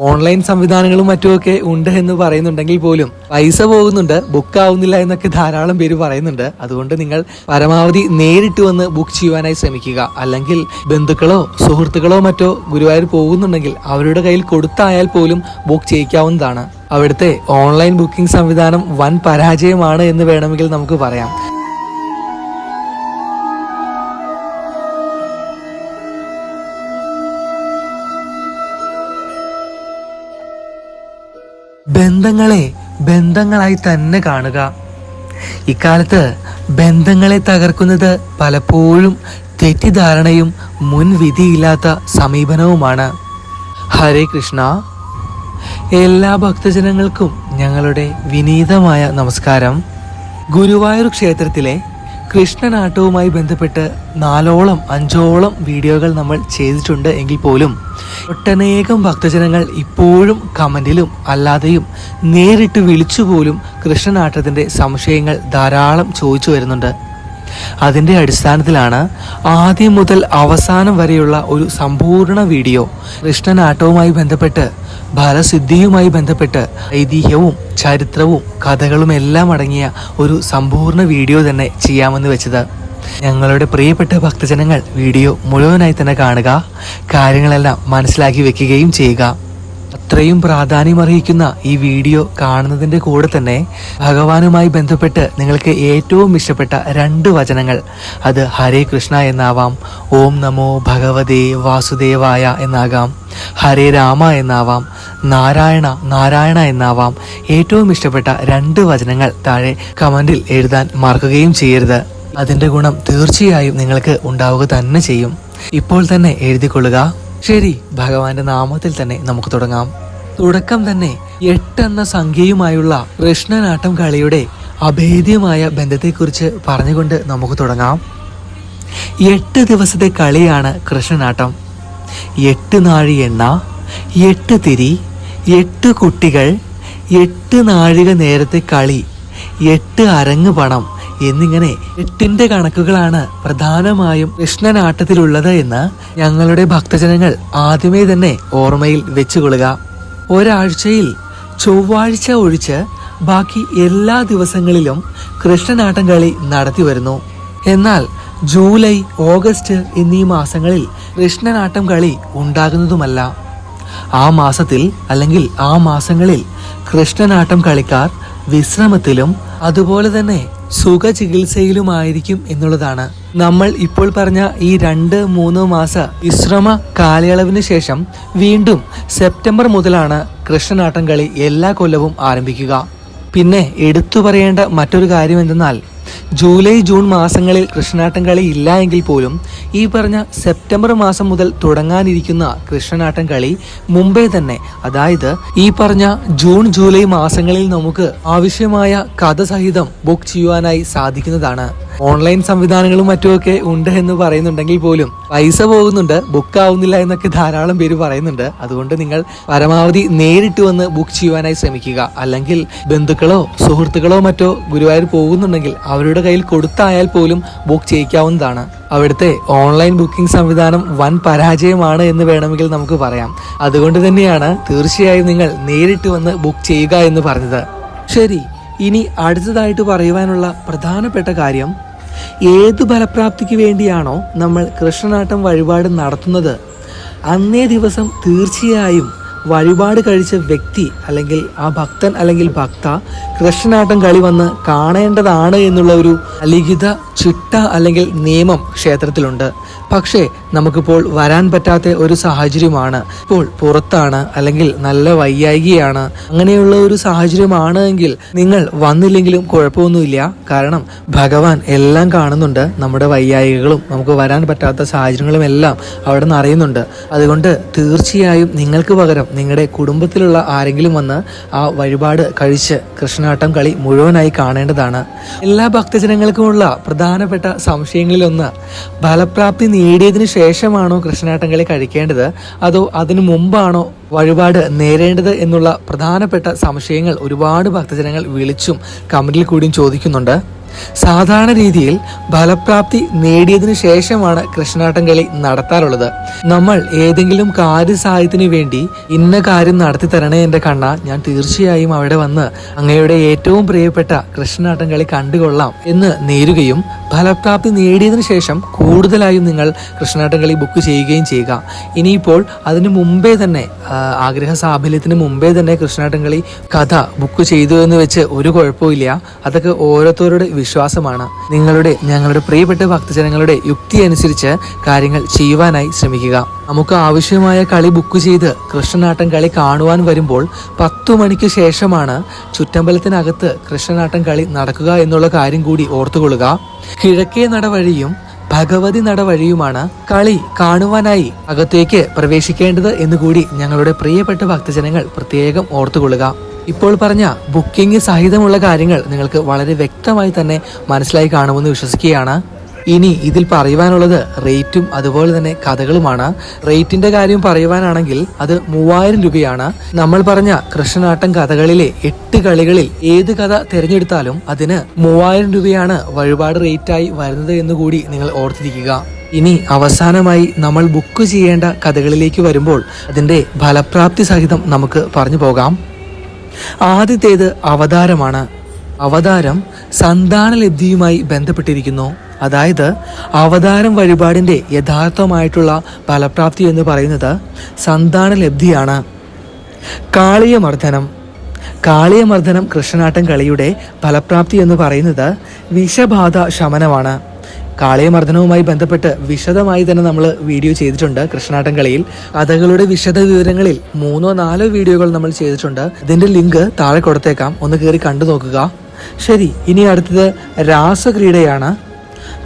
Online സംവിധാനങ്ങളും മറ്റുമൊക്കെ ഉണ്ട് എന്ന് പറയുന്നുണ്ടെങ്കിൽ പോലും പൈസ പോകുന്നുണ്ട് ബുക്ക് ആവുന്നില്ല എന്നൊക്കെ ധാരാളം പേര് പറയുന്നുണ്ട്. അതുകൊണ്ട് നിങ്ങൾ പരമാവധി നേരിട്ട് വന്ന് ബുക്ക് ചെയ്യുവാനായി ശ്രമിക്കുക. അല്ലെങ്കിൽ ബന്ധുക്കളോ സുഹൃത്തുക്കളോ മറ്റോ ഗുരുവായൂർ പോകുന്നുണ്ടെങ്കിൽ അവരുടെ കയ്യിൽ കൊടുത്തായാൽ പോലും ബുക്ക് ചെയ്യിക്കാവുന്നതാണ്. അവിടുത്തെ ഓൺലൈൻ ബുക്കിംഗ് സംവിധാനം വൻ പരാജയമാണ് എന്ന് വേണമെങ്കിൽ നമുക്ക് പറയാം. ബന്ധങ്ങളെ ബന്ധങ്ങളായി തന്നെ കാണുക. ഇക്കാലത്ത് ബന്ധങ്ങളെ തകർക്കുന്നത് പലപ്പോഴും തെറ്റിദ്ധാരണയും മുൻവിധിയില്ലാത്ത സമീപനവുമാണ്. ഹരേ കൃഷ്ണ. എല്ലാ ഭക്തജനങ്ങൾക്കും ഞങ്ങളുടെ വിനീതമായ നമസ്കാരം. ഗുരുവായൂർ ക്ഷേത്രത്തിലെ കൃഷ്ണനാട്ടവുമായി ബന്ധപ്പെട്ട് നാലോളം അഞ്ചോളം വീഡിയോകൾ നമ്മൾ ചെയ്തിട്ടുണ്ട് എങ്കിൽ പോലും ഒട്ടനേകം ഭക്തജനങ്ങൾ ഇപ്പോഴും കമന്റിലും അല്ലാതെയും നേരിട്ട് വിളിച്ചുപോലും കൃഷ്ണനാട്ടത്തിന്റെ സംശയങ്ങൾ ധാരാളം ചോദിച്ചു വരുന്നുണ്ട്. അതിന്റെ അടിസ്ഥാനത്തിലാണ് ആദ്യം മുതൽ അവസാനം വരെയുള്ള ഒരു സമ്പൂർണ വീഡിയോ കൃഷ്ണനാട്ടവുമായി ബന്ധപ്പെട്ട് ഫലസിദ്ധിയുമായി ബന്ധപ്പെട്ട് ഐതിഹ്യവും ചരിത്രവും കഥകളും എല്ലാം അടങ്ങിയ ഒരു സമ്പൂർണ വീഡിയോ തന്നെ ചെയ്യാമെന്ന് വെച്ചത്. ഞങ്ങളുടെ പ്രിയപ്പെട്ട ഭക്തജനങ്ങൾ വീഡിയോ മുഴുവനായി തന്നെ കാണുക കാര്യങ്ങളെല്ലാം മനസ്സിലാക്കി വെക്കുകയും ചെയ്യുക. അത്രയും പ്രാധാന്യം അർഹിക്കുന്ന ഈ വീഡിയോ കാണുന്നതിന്റെ കൂടെ തന്നെ ഭഗവാനുമായി ബന്ധപ്പെട്ട് നിങ്ങൾക്ക് ഏറ്റവും ഇഷ്ടപ്പെട്ട രണ്ട് വചനങ്ങൾ. അത് ഹരേ കൃഷ്ണ എന്നാവാം ഓം നമോ ഭഗവതേ വാസുദേവായ എന്നാകാം ഹരേ രാമ എന്നാവാം നാരായണ നാരായണ എന്നാവാം. ഏറ്റവും ഇഷ്ടപ്പെട്ട രണ്ട് വചനങ്ങൾ താഴെ കമന്റിൽ എഴുതാൻ മറക്കുകയും ചെയ്യരുത്. അതിന്റെ ഗുണം തീർച്ചയായും നിങ്ങൾക്ക് ഉണ്ടാവുക തന്നെ ചെയ്യും. ഇപ്പോൾ തന്നെ എഴുതിക്കൊള്ളുക. ശരി ഭഗവാന്റെ നാമത്തിൽ തന്നെ നമുക്ക് തുടങ്ങാം. തുടക്കം തന്നെ എട്ടെന്ന സംഖ്യയുമായുള്ള കൃഷ്ണനാട്ടം കളിയുടെ അഭേദ്യമായ ബന്ധത്തെക്കുറിച്ച് പറഞ്ഞുകൊണ്ട് നമുക്ക് തുടങ്ങാം. എട്ട് ദിവസത്തെ കളിയാണ് കൃഷ്ണനാട്ടം. എട്ട് നാഴി എണ്ണ എട്ട് തിരി എട്ട് കുട്ടികൾ എട്ട് നാഴിക നേരത്തെ കളി എട്ട് അരങ്ങ് പണം എന്നിങ്ങനെ എട്ടിന്റെ കണക്കുകളാണ് പ്രധാനമായും കൃഷ്ണനാട്ടത്തിലുള്ളത് എന്ന് ഞങ്ങളുടെ ഭക്തജനങ്ങൾ ആദ്യമേ തന്നെ ഓർമ്മയിൽ വെച്ചുകൊള്ളുക. ഒരാഴ്ചയിൽ ചൊവ്വാഴ്ച ഒഴിച്ച് ബാക്കി എല്ലാ ദിവസങ്ങളിലും കൃഷ്ണനാട്ടം കളി നടത്തി വരുന്നു. എന്നാൽ ജൂലൈ ഓഗസ്റ്റ് എന്നീ മാസങ്ങളിൽ കൃഷ്ണനാട്ടം കളി ഉണ്ടാകുന്നതുമല്ല. ആ മാസത്തിൽ അല്ലെങ്കിൽ ആ മാസങ്ങളിൽ കൃഷ്ണനാട്ടം കളിക്കാർ വിശ്രമത്തിലും അതുപോലെ തന്നെ സുഖചികിത്സയിലുമായിരിക്കും എന്നുള്ളതാണ്. നമ്മൾ ഇപ്പോൾ പറഞ്ഞ ഈ രണ്ട് മൂന്ന് മാസ വിശ്രമ കാലയളവിന് ശേഷം വീണ്ടും സെപ്റ്റംബർ മുതലാണ് കൃഷ്ണനാട്ടം കളി എല്ലാ കൊല്ലവും ആരംഭിക്കുക. പിന്നെ എടുത്തു പറയേണ്ട മറ്റൊരു കാര്യം എന്തെന്നാൽ ജൂലൈ ജൂൺ മാസങ്ങളിൽ കൃഷ്ണനാട്ടം കളി ഇല്ല എങ്കിൽ പോലും ഈ പറഞ്ഞ സെപ്റ്റംബർ മാസം മുതൽ തുടങ്ങാനിരിക്കുന്ന കൃഷ്ണനാട്ടം കളി മുമ്പേ തന്നെ. അതായത് ഈ പറഞ്ഞ ജൂൺ ജൂലൈ മാസങ്ങളിൽ നമുക്ക് ആവശ്യമായ കഥ സഹിതം ബുക്ക് ചെയ്യുവാനായി സാധിക്കുന്നതാണ്. ഓൺലൈൻ സംവിധാനങ്ങളും മറ്റുമൊക്കെ ഉണ്ട് എന്ന് പറയുന്നുണ്ടെങ്കിൽ പോലും പൈസ പോകുന്നുണ്ട് ബുക്ക് ആവുന്നില്ല എന്നൊക്കെ ധാരാളം പേര് പറയുന്നുണ്ട്. അതുകൊണ്ട് നിങ്ങൾ പരമാവധി നേരിട്ട് വന്ന് ബുക്ക് ചെയ്യുവാനായി ശ്രമിക്കുക. അല്ലെങ്കിൽ ബന്ധുക്കളോ സുഹൃത്തുക്കളോ മറ്റോ ഗുരുവായൂർ പോകുന്നുണ്ടെങ്കിൽ അവരുടെ കയ്യിൽ കൊടുത്തായാൽ പോലും ബുക്ക് ചെയ്യിക്കാവുന്നതാണ്. അവിടുത്തെ ഓൺലൈൻ ബുക്കിംഗ് സംവിധാനം വൻ പരാജയമാണ് എന്ന് വേണമെങ്കിൽ നമുക്ക് പറയാം. അതുകൊണ്ട് തന്നെയാണ് തീർച്ചയായും നിങ്ങൾ നേരിട്ട് വന്ന് ബുക്ക് ചെയ്യുക എന്ന് പറഞ്ഞത്. ശരി. ഇനി അടുത്തതായിട്ട് പറയുവാനുള്ള പ്രധാനപ്പെട്ട കാര്യം ഏത് ഫലപ്രാപ്തിക്ക് വേണ്ടിയാണോ നമ്മൾ കൃഷ്ണനാട്ടം വഴിപാട് നടത്തുന്നത് അന്നേ ദിവസം തീർച്ചയായും വഴിപാട് കഴിച്ച വ്യക്തി അല്ലെങ്കിൽ ആ ഭക്തൻ അല്ലെങ്കിൽ ഭക്ത കൃഷ്ണനാട്ടം കളി വന്ന് കാണേണ്ടതാണ് എന്നുള്ള ഒരു അലിഖിത ചിട്ട അല്ലെങ്കിൽ നിയമം ക്ഷേത്രത്തിലുണ്ട്. പക്ഷേ നമുക്കിപ്പോൾ വരാൻ പറ്റാത്ത ഒരു സാഹചര്യമാണ്. ഇപ്പോൾ പുറത്താണ് അല്ലെങ്കിൽ നല്ല വയ്യായികയാണ് അങ്ങനെയുള്ള ഒരു സാഹചര്യമാണ് എങ്കിൽ നിങ്ങൾ വന്നില്ലെങ്കിലും കുഴപ്പമൊന്നുമില്ല. കാരണം ഭഗവാൻ എല്ലാം കാണുന്നുണ്ട്. നമ്മുടെ വയ്യായികകളും നമുക്ക് വരാൻ പറ്റാത്ത സാഹചര്യങ്ങളും എല്ലാം അവിടെ നിന്ന് അറിയുന്നുണ്ട് അതുകൊണ്ട് തീർച്ചയായും നിങ്ങൾക്ക് പകരം നിങ്ങളുടെ കുടുംബത്തിലുള്ള ആരെങ്കിലും വന്ന് ആ വഴിപാട് കഴിച്ച് കൃഷ്ണാട്ടം കളി മുഴുവനായി കാണേണ്ടതാണ്. എല്ലാ ഭക്തജനങ്ങൾക്കുമുള്ള പ്രധാനപ്പെട്ട സംശയങ്ങളിലൊന്ന് ഫലപ്രാപ്തി നേടിയതിനു ശേഷമാണോ കൃഷ്ണാട്ടങ്ങളെ കഴിക്കേണ്ടത്? അതോ അതിനു മുമ്പാണോ വഴിപാട് നേരേണ്ടത് എന്നുള്ള പ്രധാനപ്പെട്ട സംശയങ്ങൾ ഒരുപാട് ഭക്തജനങ്ങൾ വിളിച്ചും കമന്റിൽ കൂടിയും ചോദിക്കുന്നുണ്ട്. സാധാരണ രീതിയിൽ ഫലപ്രാപ്തി നേടിയതിനു ശേഷമാണ് കൃഷ്ണാട്ടം കളി നടത്താറുള്ളത്. നമ്മൾ ഏതെങ്കിലും കാര്യസഹായത്തിനു വേണ്ടി ഇന്ന കാര്യം നടത്തി തരണേ എന്റെ കണ്ണ. ഞാൻ തീർച്ചയായും അവിടെ വന്ന് അങ്ങയുടെ ഏറ്റവും പ്രിയപ്പെട്ട കൃഷ്ണാട്ടം കളി കണ്ടുകൊള്ളാം എന്ന് നേരുകയും ഫലപ്രാപ്തി നേടിയതിനു ശേഷം കൂടുതലായും നിങ്ങൾ കൃഷ്ണാട്ടം കളി ബുക്ക് ചെയ്യുകയും ചെയ്യുക. ഇനിയിപ്പോൾ അതിനു മുമ്പേ തന്നെ ആഗ്രഹ സാഫല്യത്തിന് മുമ്പേ തന്നെ കൃഷ്ണാട്ടം കളി കഥ ബുക്ക് ചെയ്തു എന്ന് വെച്ച് ഒരു കുഴപ്പമില്ല അതൊക്കെ ഓരോരുത്തരുടെ വിശ്വാസമാണ്. നിങ്ങളുടെ ഞങ്ങളുടെ പ്രിയപ്പെട്ട ഭക്തജനങ്ങളുടെ യുക്തി അനുസരിച്ച് കാര്യങ്ങൾ ചെയ്യുവാനായി ശ്രമിക്കുക. നമുക്ക് ആവശ്യമായ കളി ബുക്ക് ചെയ്ത് കൃഷ്ണനാട്ടം കളി കാണുവാൻ വരുമ്പോൾ പത്തു മണിക്ക് ശേഷമാണ് ചുറ്റമ്പലത്തിനകത്ത് കൃഷ്ണനാട്ടം കളി നടക്കുക എന്നുള്ള കാര്യം കൂടി ഓർത്തുകൊള്ളുക. കിഴക്കേ നടവഴിയും ഭഗവതി നടവഴിയുമാണ് കളി കാണുവാനായി അകത്തേക്ക് പ്രവേശിക്കേണ്ടത് എന്നുകൂടി ഞങ്ങളുടെ പ്രിയപ്പെട്ട ഭക്തജനങ്ങൾ പ്രത്യേകം ഓർത്തുകൊള്ളുക. ഇപ്പോൾ പറഞ്ഞ ബുക്കിംഗ് സഹിതമുള്ള കാര്യങ്ങൾ നിങ്ങൾക്ക് വളരെ വ്യക്തമായി തന്നെ മനസ്സിലായി കാണുമെന്ന് വിശ്വസിക്കുകയാണ്. ഇനി ഇതിൽ പറയുവാനുള്ളത് റേറ്റും അതുപോലെ തന്നെ കഥകളുമാണ്. റേറ്റിന്റെ കാര്യം പറയുവാനാണെങ്കിൽ അത് മൂവായിരം രൂപയാണ്. നമ്മൾ പറഞ്ഞ കൃഷ്ണനാട്ടം കഥകളിലെ എട്ട് കളികളിൽ ഏത് കഥ തിരഞ്ഞെടുത്താലും അതിന് മൂവായിരം രൂപയാണ് വഴിപാട് റേറ്റായി വരുന്നത് എന്ന് കൂടി നിങ്ങൾ ഓർത്തിരിക്കുക. ഇനി അവസാനമായി നമ്മൾ ബുക്ക് ചെയ്യേണ്ട കഥകളിലേക്ക് വരുമ്പോൾ അതിന്റെ ഫലപ്രാപ്തി സഹിതം നമുക്ക് പറഞ്ഞു പോകാം. ആദ്യത്തേത് അവതാരമാണ്. അവതാരം സന്താനലബ്ധിയുമായി ബന്ധപ്പെട്ടിരിക്കുന്നു. അതായത് അവതാരം വഴിപാടിന്റെ യഥാർത്ഥമായിട്ടുള്ള ഫലപ്രാപ്തി എന്ന് പറയുന്നത് സന്താനലബ്ധിയാണ്. കാളിയമർദ്ദനം. കാളിയമർദ്ദനം കൃഷ്ണനാട്ടം കളിയുടെ ഫലപ്രാപ്തി എന്ന് പറയുന്നത് വിഷബാധ ശമനമാണ്. കാളിയമർദ്ദനവുമായി ബന്ധപ്പെട്ട് വിശദമായി തന്നെ നമ്മൾ വീഡിയോ ചെയ്തിട്ടുണ്ട് കൃഷ്ണാട്ടം കളിയിൽ. കഥകളുടെ വിശദ വിവരങ്ങളിൽ മൂന്നോ നാലോ വീഡിയോകൾ നമ്മൾ ചെയ്തിട്ടുണ്ട്. ഇതിന്റെ ലിങ്ക് താഴെ കൊടുത്തേക്കാം. ഒന്ന് കയറി കണ്ടു നോക്കുക. ശരി ഇനി അടുത്തത് രാസക്രീഡയാണ്.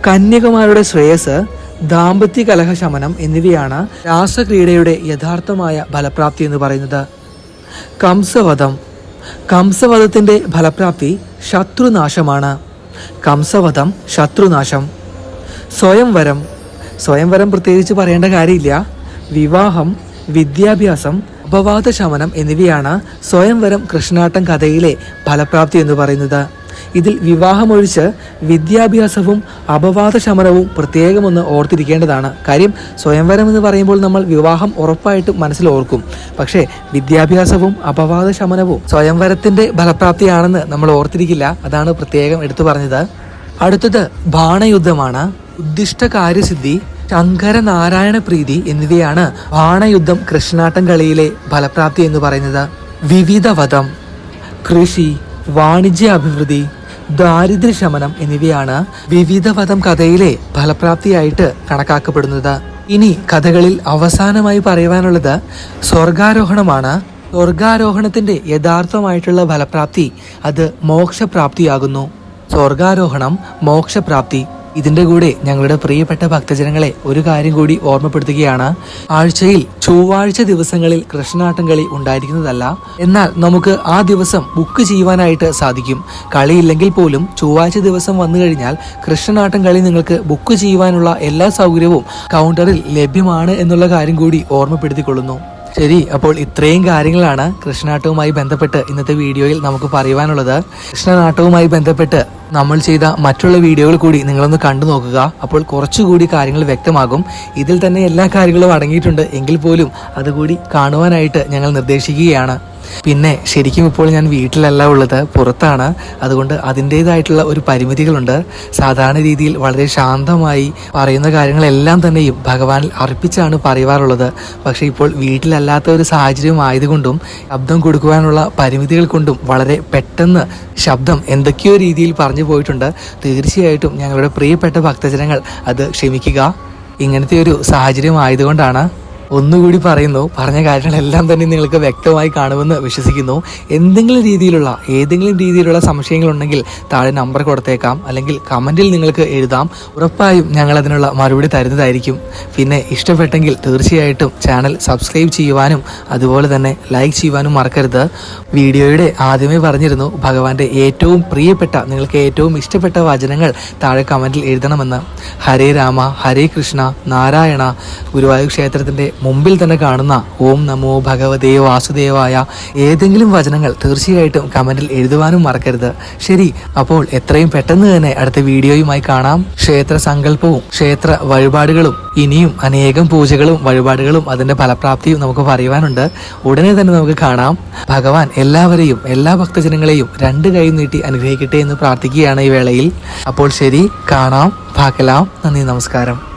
കന്യകുമാരുടെ ശ്രേയസ് ദാമ്പത്യ കലഹ ശമനം എന്നിവയാണ് രാസക്രീഡയുടെ യഥാർത്ഥമായ ഫലപ്രാപ്തി എന്ന് പറയുന്നത്. കംസവധം. കംസവധത്തിന്റെ ഫലപ്രാപ്തി ശത്രുനാശമാണ്. കംസവധം ശത്രുനാശം. സ്വയംവരം. സ്വയംവരം പ്രത്യേകിച്ച് പറയേണ്ട കാര്യമില്ല. വിവാഹം വിദ്യാഭ്യാസം അപവാദ ശമനം എന്നിവയാണ് സ്വയംവരം കൃഷ്ണാട്ടം കഥയിലെ ഫലപ്രാപ്തി എന്ന് പറയുന്നത്. ഇതിൽ വിവാഹമൊഴിച്ച് വിദ്യാഭ്യാസവും അപവാദ ശമനവും പ്രത്യേകമൊന്ന് ഓർത്തിരിക്കേണ്ടതാണ്. കാര്യം സ്വയംവരം എന്ന് പറയുമ്പോൾ നമ്മൾ വിവാഹം ഉറപ്പായിട്ടും മനസ്സിൽ ഓർക്കും. പക്ഷേ വിദ്യാഭ്യാസവും അപവാദ ശമനവും സ്വയംവരത്തിന്റെ ഫലപ്രാപ്തിയാണെന്ന് നമ്മൾ ഓർത്തിരിക്കില്ല. അതാണ് പ്രത്യേകം എടുത്തു പറഞ്ഞത്. അടുത്തത് ബാണയുദ്ധമാണ്. ഉദ്ദിഷ്ട കാര്യസിദ്ധി ശങ്കര നാരായണ പ്രീതി എന്നിവയാണ് ബാണയുദ്ധം കൃഷ്ണാട്ടം കളിയിലെ ഫലപ്രാപ്തി എന്ന് പറയുന്നത്. വിവിധ വധം കൃഷി വാണിജ്യ അഭിവൃദ്ധി ദാരിദ്ര്യ ശമനം എന്നിവയാണ് വിവിധ വധം കഥയിലെ ഫലപ്രാപ്തിയായിട്ട് കണക്കാക്കപ്പെടുന്നത്. ഇനി കഥകളിൽ അവസാനമായി പറയുവാനുള്ളത് സ്വർഗാരോഹണമാണ്. സ്വർഗാരോഹണത്തിന്റെ യഥാർത്ഥമായിട്ടുള്ള ഫലപ്രാപ്തി അത് മോക്ഷപ്രാപ്തിയാകുന്നു. സ്വർഗാരോഹണം മോക്ഷപ്രാപ്തി. ഇതിന്റെ കൂടെ ഞങ്ങളുടെ പ്രിയപ്പെട്ട ഭക്തജനങ്ങളെ ഒരു കാര്യം കൂടി ഓർമ്മപ്പെടുത്തുകയാണ്. ആഴ്ചയിൽ ചൊവ്വാഴ്ച ദിവസങ്ങളിൽ കൃഷ്ണനാട്ടം കളി ഉണ്ടായിരിക്കുന്നതല്ല. എന്നാൽ നമുക്ക് ആ ദിവസം ബുക്ക് ചെയ്യുവാനായിട്ട് സാധിക്കും. കളിയില്ലെങ്കിൽ പോലും ചൊവ്വാഴ്ച ദിവസം വന്നു കഴിഞ്ഞാൽ കൃഷ്ണനാട്ടം കളി നിങ്ങൾക്ക് ബുക്ക് ചെയ്യുവാനുള്ള എല്ലാ സൗകര്യവും കൗണ്ടറിൽ ലഭ്യമാണ് എന്നുള്ള കാര്യം കൂടി ഓർമ്മപ്പെടുത്തിക്കൊള്ളുന്നു. ശരി അപ്പോൾ ഇത്രയും കാര്യങ്ങളാണ് കൃഷ്ണനാട്ടവുമായി ബന്ധപ്പെട്ട് ഇന്നത്തെ വീഡിയോയിൽ നമുക്ക് പറയുവാനുള്ളത്. കൃഷ്ണനാട്ടവുമായി ബന്ധപ്പെട്ട് നമ്മൾ ചെയ്ത മറ്റുള്ള വീഡിയോകൾ കൂടി നിങ്ങളൊന്ന് കണ്ടു നോക്കുക. അപ്പോൾ കുറച്ചുകൂടി കാര്യങ്ങൾ വ്യക്തമാകും. ഇതിൽ തന്നെ എല്ലാ കാര്യങ്ങളും അടങ്ങിയിട്ടുണ്ട്. എങ്കിൽ പോലും അതുകൂടി കാണുവാനായിട്ട് ഞങ്ങൾ നിർദ്ദേശിക്കുകയാണ്. പിന്നെ ശരിക്കും ഇപ്പോൾ ഞാൻ വീട്ടിലല്ല ഉള്ളത് പുറത്താണ്. അതുകൊണ്ട് അതിന്റെതായിട്ടുള്ള ഒരു പരിമിതികളുണ്ട്. സാധാരണ രീതിയിൽ വളരെ ശാന്തമായി പറയുന്ന കാര്യങ്ങളെല്ലാം തന്നെയും ഭഗവാനിൽ അർപ്പിച്ചാണ് പറയുവാറുള്ളത്. പക്ഷേ ഇപ്പോൾ വീട്ടിലല്ലാത്ത ഒരു സാഹചര്യം ആയതുകൊണ്ടും ശബ്ദം കൊടുക്കുവാനുള്ള പരിമിതികൾ കൊണ്ടും വളരെ പെട്ടെന്ന് ശബ്ദം എന്തൊക്കെയോ രീതിയിൽ പറഞ്ഞു പോയിട്ടുണ്ട്. തീർച്ചയായിട്ടും ഞങ്ങളുടെ പ്രിയപ്പെട്ട ഭക്തജനങ്ങൾ അത് ക്ഷമിക്കുക. ഇങ്ങനത്തെ ഒരു സാഹചര്യം ആയതുകൊണ്ടാണ്. ഒന്നുകൂടി പറയുന്നു. പറഞ്ഞ കാര്യങ്ങളെല്ലാം തന്നെ നിങ്ങൾക്ക് വ്യക്തമായി കാണുമെന്ന് വിശ്വസിക്കുന്നു. എന്തെങ്കിലും രീതിയിലുള്ള ഏതെങ്കിലും രീതിയിലുള്ള സംശയങ്ങളുണ്ടെങ്കിൽ താഴെ നമ്പർ കൊടുത്തേക്കാം. അല്ലെങ്കിൽ കമന്റിൽ നിങ്ങൾക്ക് എഴുതാം. ഉറപ്പായും ഞങ്ങൾ അതിനുള്ള മറുപടി തരുന്നതായിരിക്കും. പിന്നെ ഇഷ്ടപ്പെട്ടെങ്കിൽ തീർച്ചയായിട്ടും ചാനൽ സബ്സ്ക്രൈബ് ചെയ്യുവാനും അതുപോലെ തന്നെ ലൈക്ക് ചെയ്യുവാനും മറക്കരുത്. വീഡിയോയുടെ ആദ്യമേ പറഞ്ഞിരുന്നു ഭഗവാന്റെ ഏറ്റവും പ്രിയപ്പെട്ട നിങ്ങൾക്ക് ഏറ്റവും ഇഷ്ടപ്പെട്ട വചനങ്ങൾ താഴെ കമന്റിൽ എഴുതണമെന്ന്. ഹരേ രാമ ഹരേ കൃഷ്ണ നാരായണ ഗുരുവായൂർ ക്ഷേത്രത്തിന്റെ മുമ്പിൽ തന്നെ കാണുന്ന ഓം നമോ ഭഗവതേ വാസുദേവായ ഏതെങ്കിലും വചനങ്ങൾ തീർച്ചയായിട്ടും കമന്റിൽ എഴുതുവാനും മറക്കരുത്. ശരി അപ്പോൾ എത്രയും പെട്ടെന്ന് തന്നെ അടുത്ത വീഡിയോയുമായി കാണാം. ക്ഷേത്ര സങ്കല്പവും ക്ഷേത്ര വഴിപാടുകളും ഇനിയും അനേകം പൂജകളും വഴിപാടുകളും അതിന്റെ ഫലപ്രാപ്തിയും നമുക്ക് പറയുവാനുണ്ട്. ഉടനെ തന്നെ നമുക്ക് കാണാം. ഭഗവാൻ എല്ലാവരെയും എല്ലാ ഭക്തജനങ്ങളെയും രണ്ട് കൈ നീട്ടി അനുഗ്രഹിക്കട്ടെ എന്ന് പ്രാർത്ഥിക്കുകയാണ് ഈ വേളയിൽ. അപ്പോൾ ശരി കാണാം പാക്കലാം നന്ദി നമസ്കാരം.